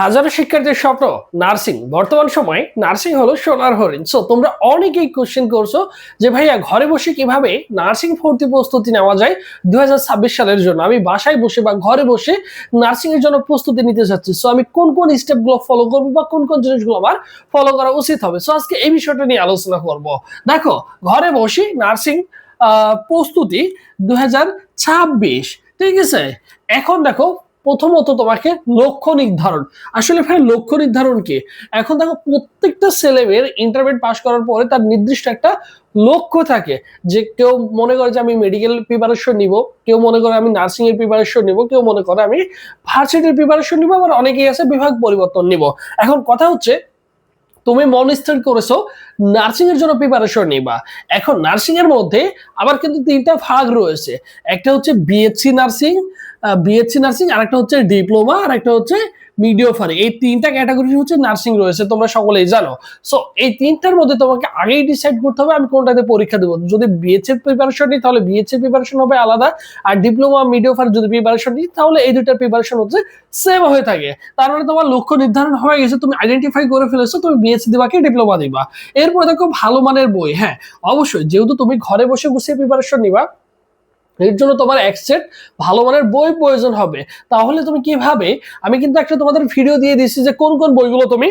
হাজারো শিক্ষার্থীর স্বপ্ন নার্সিং। বর্তমান সময়ে নার্সিং হলো সোনার হরিণ। সো তোমরা অনেকেই কোশ্চেন করছ যে, ভাইয়া, ঘরে বসে কীভাবে নার্সিং ভর্তি প্রস্তুতি নেওয়া যায় দু হাজার ছাব্বিশ সালের জন্য? আমি বাসায় বসে বা ঘরে বসে নার্সিং এর জন্য প্রস্তুতি নিতে চাচ্ছি সো আমি কোন কোন স্টেপগুলো ফলো করব বা কোন কোন জিনিসগুলো আমার ফলো করা উচিত হবে? সো আজকে এই বিষয়টা নিয়ে আলোচনা করব। দেখো, ঘরে বসে নার্সিং প্রস্তুতি দু হাজার ছাব্বিশ। ঠিক আছে? এখন দেখো প্রথমত তোমাকে লক্ষ্য নির্ধারণ। আসলে ভাই, লক্ষ্য নির্ধারণ কি? এখন দেখো, প্রত্যেকটা ছেলেমেয়ের ইন্টারমিডিয়েট পাশ করার পরে তার নির্দিষ্ট একটা লক্ষ্য থাকে যে কেউ মনে করে যে আমি মেডিকেল প্রিপারেশন নিব, কেউ মনে করে আমি নার্সিং এর প্রিপারেশন নিব, কেউ মনে করে আমি ভার্সিটির প্রিপারেশন নিব, আবার অনেকেই আছে বিভাগ পরিবর্তন নিব। এখন কথা হচ্ছে তুমি মন স্থির করেছ নার্সিং এর জন্য প্রিপারেশন নিবা। এখন নার্সিং এর মধ্যে আবার কিন্তু তিনটা ভাগ রয়েছে। একটা হচ্ছে বিএসসি নার্সিং বিএসসি নার্সিং আর একটা হচ্ছে ডিপ্লোমা আর একটা হচ্ছে মিডিওফারি এই তিনটা ক্যাটাগরি হচ্ছে নার্সিং রয়েছে, তোমরা সকলেই জানো। সো এই তিনটার মধ্যে তোমাকে আগেই ডিসাইড করতে হবে, আমি কোনটাতে পরীক্ষা দেবো। যদি বিএসসি প্রিপারেশন নিই, তাহলে বিএসসি প্রিপারেশন হবে আলাদা, আর ডিপ্লোমা মিডিওফার যদি প্রিপারেশন নিই, তাহলে এই দুইটার প্রিপারেশন হচ্ছে সেম হয়ে থাকে। তার মানে তোমার লক্ষ্য নির্ধারণ হয়ে গেছে, তুমি আইডেন্টিফাই করে ফেলেছো, তুমি বিএসসি দিবা কি ডিপ্লোমা দিবা। এরপর দেখো ভালো মানের বই হ্যাঁ অবশ্যই, যেহেতু তুমি ঘরে বসে বসে প্রিপারেশন নিবা এর জন্য তোমার এক সেট ভালো মানের বই প্রয়োজন হবে। তাহলে তুমি কীভাবে আমি কিন্তু একটা তোমাদের ভিডিও দিয়ে দিচ্ছি যে কোন কোন বইগুলো তুমি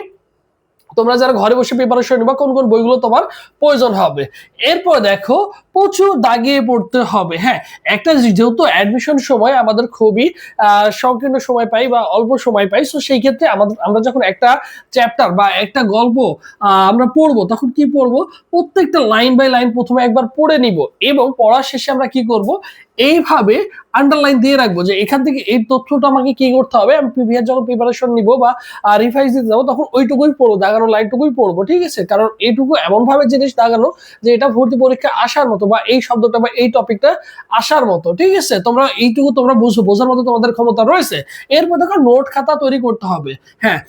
তোমরা যারা ঘরে বসে প্রিপারেশন নিবা, কোন কোন বইগুলো তোমার প্রয়োজন হবে। এরপর দেখো, প্রচুর দাগিয়ে পড়তে হবে। হ্যাঁ একটা যেহেতু অ্যাডমিশন সময় আমাদের খুবই সংকীর্ণ সময় পাই বা অল্প সময় পাই সো সেই ক্ষেত্রে আমাদের, আমরা যখন একটা চ্যাপ্টার বা একটা গল্প আমরা পড়ব, তখন কি পড়ব? প্রত্যেকটা লাইন বাই লাইন প্রথমে একবার পড়ে নিব এবং পড়ার শেষে আমরা কি করব? এইভাবে আন্ডারলাইন দিয়ে রাখব যে এখান থেকে এই তথ্যটা আমাকে কি করতে হবে? আমি প্রিভিয়াস যখন প্রিপারেশন নিব বা রিভাইজ দিতে যাব, তখন ওইটুকুই পড়ব, দাগানো লাইনটুকুই পড়ব, ঠিক আছে? কারণ এইটুকু এমনভাবে জিনিস দাগানো যে এটা ভর্তি পরীক্ষা আসার মতো বা এই শব্দটা বা এই টপিকটা আসার মতো, ঠিক আছে? তোমরা এইটুকু তোমরা বুঝো, বোঝার মতো তোমাদের ক্ষমতা রয়েছে। এরপর দেখো নোট খাতা তৈরি করতে হবে। হ্যাঁ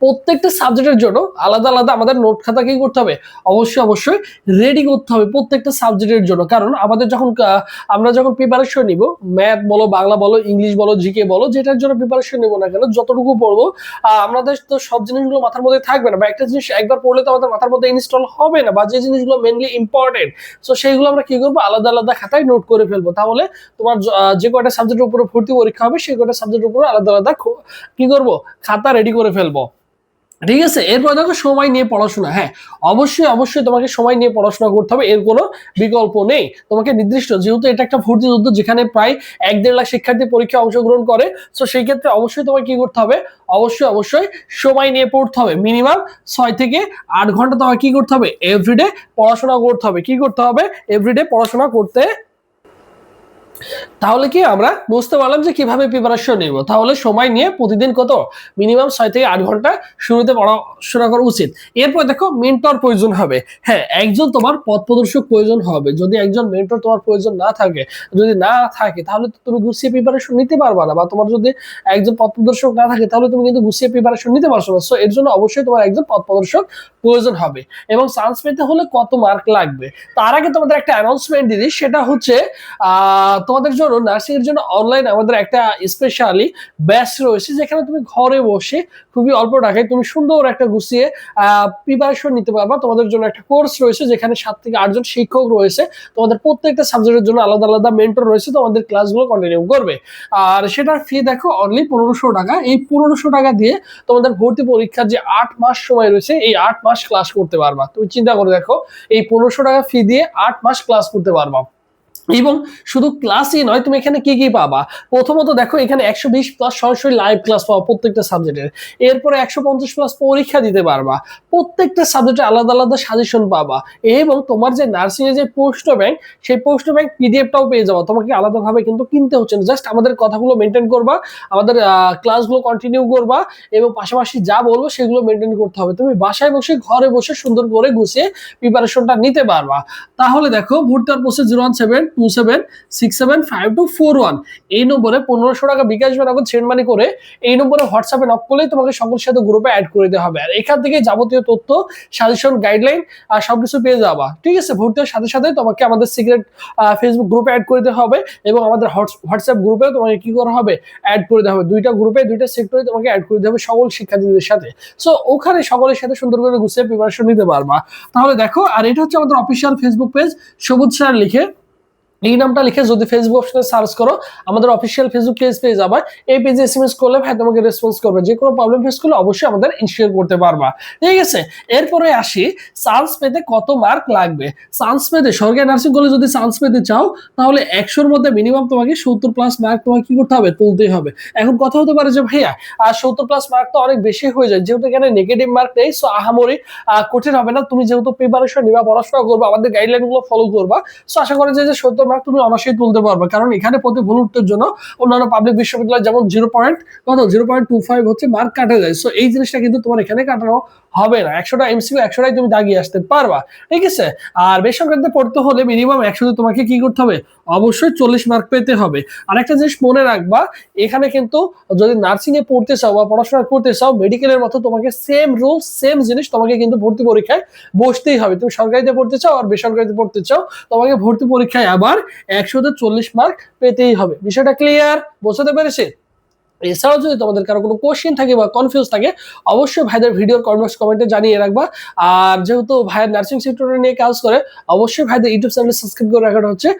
প্রত্যেকটা সাবজেক্টের জন্য আলাদা আলাদা আমাদের নোট খাতা কি করতে হবে? অবশ্যই অবশ্যই রেডি করতে হবে প্রত্যেকটা সাবজেক্টের জন্য। কারণ আমাদের যখন আমরা যখন প্রিপারেশন নিব ম্যাথ বলো, বাংলা বলো ইংলিশ বলো জিকে বলো, যেটার জন্য প্রিপারেশন নিব না কেন, যতটুকু পড়ব আমাদের তো সব জিনিসগুলো মাথার মধ্যে থাকবে না। বা একটা জিনিস একবার পড়লে তো আমাদের মাথার মধ্যে ইনস্টল হবে না, বা যে জিনিসগুলো মেনলি ইম্পর্টেন্ট সো সেইগুলো আমরা কি করব? আলাদা আলাদা খাতায় নোট করে ফেলব। তাহলে তোমার যে কয়টা সাবজেক্টের উপরে ভর্তি পরীক্ষা হবে সেই কয়টা সাবজেক্টের উপরে আলাদা আলাদা কি করব? খাতা রেডি করে ফেলব। ঠিক আছে? এরপর দেখো সময় নিয়ে পড়াশোনা। হ্যাঁ অবশ্যই অবশ্যই তোমাকে সময় নিয়ে পড়াশোনা করতে হবে, এর কোনো বিকল্প নেই। তোমাকে নির্দিষ্ট, যেহেতু এটা একটা ভর্তি যুদ্ধ যেখানে প্রায় এক দেড় লাখ শিক্ষার্থী পরীক্ষা অংশগ্রহণ করে, তো সেই ক্ষেত্রে অবশ্যই তোমাকে কি করতে হবে? অবশ্যই অবশ্যই সময় নিয়ে পড়তে হবে। মিনিমাম ছয় থেকে আট ঘণ্টা তোমাকে কি করতে হবে? এভরিডে পড়াশোনা করতে হবে। কি করতে হবে? এভরিডে পড়াশোনা করতে তাহলে কি আমরা বুঝতে পারলাম যে কীভাবে প্রিপারেশন নিব? তাহলে সময় নিয়ে প্রতিদিন কত? মিনিমাম ছয় থেকে আট ঘণ্টা শুরুতে পড়াশোনা করা উচিত। এরপর দেখো মেন্টর প্রয়োজন হবে। হ্যাঁ একজন তোমার পথ প্রদর্শক প্রয়োজন হবে। যদি একজন মেন্টর তোমার প্রয়োজন না থাকে, যদি না থাকে, তাহলে তো তুমি গুছিয়ে প্রিপারেশন নিতে পারবা না। বা তোমার যদি একজন পথ প্রদর্শক না থাকে, তাহলে তুমি কিন্তু গুছিয়ে প্রিপারেশন নিতে পারছ না। সো এর জন্য অবশ্যই তোমার একজন পথ প্রদর্শক প্রয়োজন হবে। এবং চান্স পেতে হলে কত মার্ক লাগবে? তার আগে তোমাদের একটা অ্যানাউন্সমেন্ট দিদি সেটা হচ্ছে তোমাদের জন্য নার্সিং এর জন্য অনলাইন আমাদের একটা স্পেশালি ব্যাচ রয়েছে, যেখানে তুমি ঘরে বসে খুবই অল্প টাকায় তুমি সুন্দর একটা গুছিয়ে প্রিপারেশন নিতে পারবা। তোমাদের জন্য একটা কোর্স রয়েছে, যেখানে সাত থেকে আটজন শিক্ষক রয়েছে। তোমাদের প্রত্যেকটা সাবজেক্টের জন্য আলাদা আলাদা মেন্টর রয়েছে তোমাদের ক্লাসগুলো কন্টিনিউ করবে। আর সেটার ফি দেখো অনলি পনেরোশো টাকা। এই পনেরোশো টাকা দিয়ে তোমাদের ভর্তি পরীক্ষার যে আট মাস সময় রয়েছে, এই আট মাস ক্লাস করতে পারবা। তুমি চিন্তা করে দেখো, এই পনেরোশো টাকা ফি দিয়ে আট মাস ক্লাস করতে পারবা। এবং শুধু ক্লাসই নয়, তুমি এখানে কি কি পাবা? প্রথমত দেখো, এখানে একশো বিশ প্লাস সরাসরি লাইভ ক্লাস পাবা প্রত্যেকটা সাবজেক্টের এরপরে একশো পঞ্চাশ প্লাস পরীক্ষা দিতে পারবা। প্রত্যেকটা সাবজেক্টে আলাদা আলাদা সাজেশন পাবা এবং তোমার যে নার্সিং এর যে পোস্ট ব্যাংক সেই পোস্ট ব্যাংক পিডিএফটাও পেয়ে যাবা। তোমাকে আলাদাভাবে কিন্তু কিনতে হচ্ছে না। জাস্ট আমাদের কথাগুলো মেনটেন করবা, আমাদের ক্লাসগুলো কন্টিনিউ করবা এবং পাশাপাশি যা বলব সেগুলো মেনটেন করতে হবে। তুমি বাসায় বসে, ঘরে বসে সুন্দর করে গুছিয়ে প্রিপারেশনটা নিতে পারবা। তাহলে দেখো, ভর্তি process zero one seven two seven six seven five two four one এই নম্বরে পনেরোশো টাকা বিকাশ বা সেন্ড মানি করে এই নম্বরে হোয়াটসঅ্যাপে নক করলেই তোমাকে সকলের সাথে গ্রুপে অ্যাড করে দেওয়া হবে। আর এখান থেকে যাবতীয় তথ্য সাজেশন গাইডলাইন আর সবকিছু পেয়ে যাবা। ঠিক আছে? ভর্তি হওয়ার সাথে সাথে তোমাকে আমাদের সিক্রেট ফেসবুক গ্রুপে অ্যাড করে দেওয়া হবে এবং আমাদের হোয়াটসঅ্যাপ গ্রুপেও তোমাকে কি করা হবে? অ্যাড করে দেওয়া হবে। দুইটা গ্রুপে দুইটা সেক্টরে তোমাকে অ্যাড করে দেওয়া হবে সকল শিক্ষার্থীদের সাথে। সো ওখানে সকলের সাথে সুন্দর করে গুছিয়ে প্রিপারেশন নিতে পারবা। তাহলে দেখো, আর এটা হচ্ছে আমাদের official Facebook page Sabuj sir লিখে এই নামটা লিখে যদি ফেসবুক অপশনে সার্চ করো, আমাদের অফিসিয়াল ফেসবুক পেজ পেয়ে যাবা। এই পেজে এসএমএস করলে ভাই তোমাকে রেসপন্স করবে। যে কোনো প্রবলেম ফেস করলে অবশ্যই আমাদের ইনশিওর করতে পারবা। ঠিক আছে? এরপরে আসি চান্স পেতে কত মার্ক লাগবে? চান্স পেতে, সরকারি নার্সিং কলেজ যদি চান্স পেতে চাও, তাহলে একশোর মধ্যে মিনিমাম তোমাকে সত্তর প্লাস মার্ক তোমাকে কি করতে হবে? তুলতেই হবে। এখন কথা হতে পারে যে ভাইয়া আর সত্তর প্লাস মার্ক তো অনেক বেশি হয়ে যায়। যেহেতু এখানে নেগেটিভ মার্ক নেই সো আহামরি কঠিন হবে না। তুমি যেহেতু প্রিপারেশন নিবা পড়াশোনা করবা, আমাদের গাইডলাইনগুলো ফলো করবা। সো আশা করি যে সত্তর মার্ক তুমি অবশ্যই তুলতে পারবে। কারণ এখানে প্রতি ভুল উত্তর জন্য অন্যান্য পাবলিক বিশ্ববিদ্যালয় যেমন জিরো পয়েন্ট কত? জিরো পয়েন্ট টু ফাইভ হচ্ছে মার্ক কাটা যায়। সো এই জিনিসটা কিন্তু তোমার এখানে কাটানো হবে না। একশোটা এমসিকিউ একশোটাই তুমি দাগিয়ে আসতে পারবা। ঠিক আছে? আর বেসরকারিতে পড়তে হলে মিনিমাম একশোতে তোমাকে কি করতে হবে? অবশ্যই চল্লিশ মার্ক পেতে হবে। আর একটা জিনিস মনে রাখবা, এখানে কিন্তু যদি নার্সিং এ পড়তে চাও বা পড়াশোনা করতে চাও মেডিকেলের মতো তোমাকে সেম রুল সেম জিনিস তোমাকে কিন্তু ভর্তি পরীক্ষায় বসতেই হবে। তুমি সরকারিতে পড়তে চাও আর বেসরকারিতে পড়তে চাও, তোমাকে ভর্তি পরীক্ষায় আবার একশোতে চল্লিশ মার্ক পেতেই হবে। বিষয়টা ক্লিয়ার বোঝাতে পেরেছি? এছাড়াও যদি তোমাদের কারও কোনো কোশ্চেন থাকে বা কনফিউজ থাকে, অবশ্যই ভাইদের ভিডিওর কমেন্টস কমেন্টে জানিয়ে রাখবা। আর যেহেতু ভাইয়ের নার্সিং সেক্টর নিয়ে কাজ করে, অবশ্যই ভাইদের ইউটিউব চ্যানেল সাবস্ক্রাইব করে রাখাটা হচ্ছে